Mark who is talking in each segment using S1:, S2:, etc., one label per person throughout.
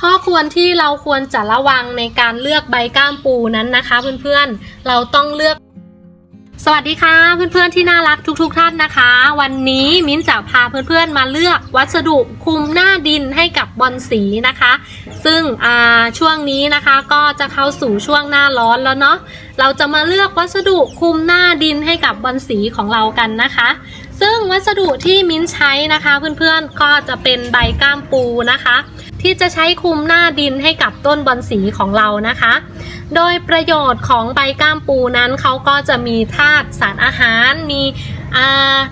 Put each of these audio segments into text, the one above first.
S1: ข้อควรที่เราควรจะระวังในการเลือกใบก้ามปูนั้นนะคะ เพื่อนๆ เราต้องเลือก สวัสดีค่ะ เพื่อนๆที่น่ารักทุกๆทท่านนะคะ วันนี้มิ้นจะพาเพื่อนๆมาเลือกวัสดุคุมหน้าดินให้กับบอลสีนะคะ ซึ่งช่วงนี้นะคะก็จะเข้าสู่ช่วงหน้าร้อนแล้วเนาะเราจะมาเลือกวัสดุคุมหน้าดินให้กับบอลสีของเรากันนะคะซึ่งวัสดุที่มิ้นใช้นะคะ เพื่อนๆก็จะเป็นใบก้ามปูนะคะ ที่จะใช้คุมหน้าดินให้กับต้นบอนสีของเรานะคะ โดยประโยชน์ของใบก้ามปูนั้นเขาก็จะมีธาตุสารอาหาร มี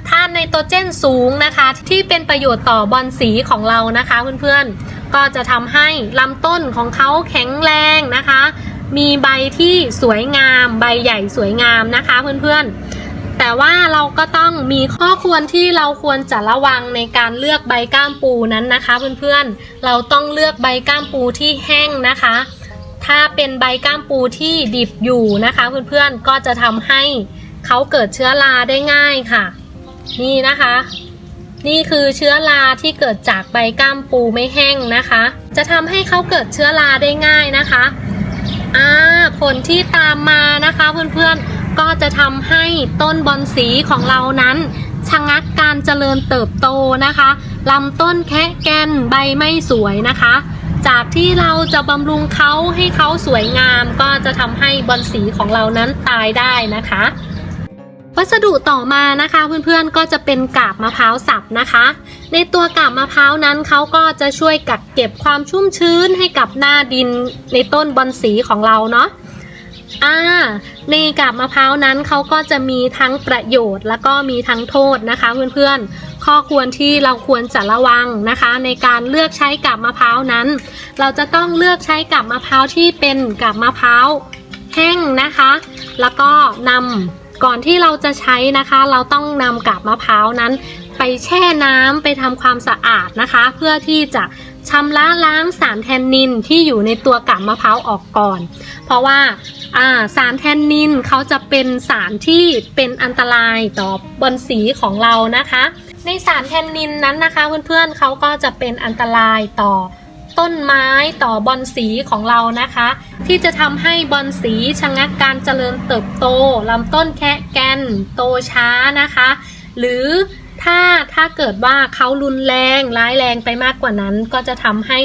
S1: ธาตุไนโตรเจนสูงนะคะ ที่เป็นประโยชน์ต่อบอนสีของเรานะคะเพื่อนๆ ก็จะทำให้ลำต้นของเขาแข็งแรงนะคะ มีใบที่สวยงาม ใบใหญ่สวยงามนะคะเพื่อนๆ แต่ว่าเราก็ต้องมีข้อควรที่เราควรจะระวังในการเลือกใบก้ามปูนั้นนะคะเพื่อนๆ เราต้องเลือกใบก้ามปูที่แห้งนะคะ ถ้าเป็นใบก้ามปูที่ดิบอยู่นะคะเพื่อนๆ ก็จะทำให้เขาเกิดเชื้อราได้ง่ายค่ะ นี่นะคะ นี่คือเชื้อราที่เกิดจากใบก้ามปูไม่แห้งนะคะ จะทำให้เขาเกิดเชื้อราได้ง่ายนะคะอ่าผลที่ตามมานะคะเพื่อนๆ ก็จะทำให้ต้นบอนสีของเรานั้นชะงักการเจริญเติบโตนะคะลำต้นแคะแกนใบไม่สวยนะคะ จากที่เราจะบำรุงเขาให้เขาสวยงาม ก็จะทำให้บอนสีของเรานั้นตายได้นะคะ วัสดุต่อมานะคะเพื่อนๆก็จะเป็นกาบมะพร้าวสับนะคะ ในตัวกาบมะพร้าวนั้นเขาก็จะช่วยกักเก็บความชุ่มชื้นให้กับหน้าดินในต้นบอนสีของเราเนาะ อ่าในกาบมะพร้าวนั้นเขาก็จะมีทั้งประโยชน์ แล้วก็มีทั้งโทษนะคะเพื่อนๆ ข้อควรที่เราควรจะระวังนะคะ ในการเลือกใช้กาบมะพร้าวนั้น เราจะต้องเลือกใช้กาบมะพร้าวที่เป็นกาบมะพร้าวแห้งนะคะ แล้วก็นำก่อนที่เราจะใช้นะคะ เราต้องนำกาบมะพร้าวนั้น ไปแช่น้ำไปทำความสะอาดนะคะ เพื่อที่จะ ชำระล้างสารแทนนินที่อยู่ในตัวกาบมะพร้าวออกก่อน เพราะว่าสารแทนนินเขาจะเป็นสารที่เป็นอันตรายต่อบอนสีของเรานะคะ ในสารแทนนินนั้นนะคะ เพื่อนๆเขาก็จะเป็นอันตรายต่อต้นไม้ต่อบอนสีของเรานะคะ ที่จะทำให้บอนสีชะงักการเจริญเติบโตลำต้นแคะแกนโตช้านะคะ หรือ ถ้าถ้าเกิดว่าเขารุนแรงร้ายแรงไปมากกว่านั้น ก็จะทำให้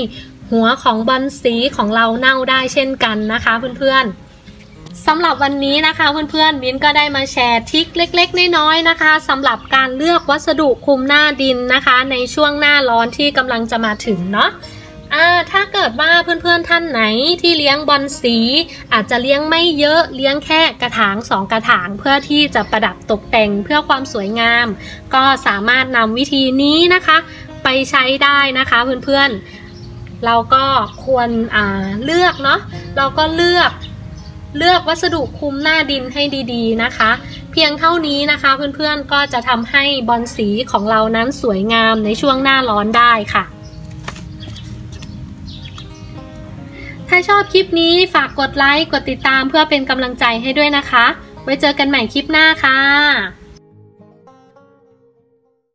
S1: หัวของบอลสีของเราเน่าได้เช่นกันนะคะเพื่อนๆสำหรับวันนี้นะคะเพื่อนๆมิ้นก็ได้มาแชร์ทิคเล็กๆ น้อยๆนะคะสำหรับการเลือกวัสดุคุมหน้าดินนะคะ ในช่วงหน้าร้อนที่กำลังจะมาถึงเนาะ ถ้าเกิดว่าเพื่อนๆท่านไหนที่เลี้ยงบอนสี อาจจะเลี้ยงไม่เยอะเลี้ยงแค่กระถางสองกระถาง เพื่อที่จะประดับตกแต่งเพื่อความสวยงาม ก็สามารถนำวิธีนี้นะคะ ไปใช้ได้นะคะเพื่อนๆ เราก็ควรเลือกเนาะเราก็เลือกเลือกวัสดุคุมหน้าดินให้ดีๆนะคะ เพียงเท่านี้นะคะเพื่อนๆก็จะทำให้บอนสีของเรานั้นสวยงามในช่วงหน้าร้อนได้ค่ะ ถ้าชอบคลิปนี้ฝากกดไลค์ กดติดตามเพื่อเป็นกำลังใจให้ด้วยนะคะ ไว้เจอกันใหม่คลิปหน้าค่ะ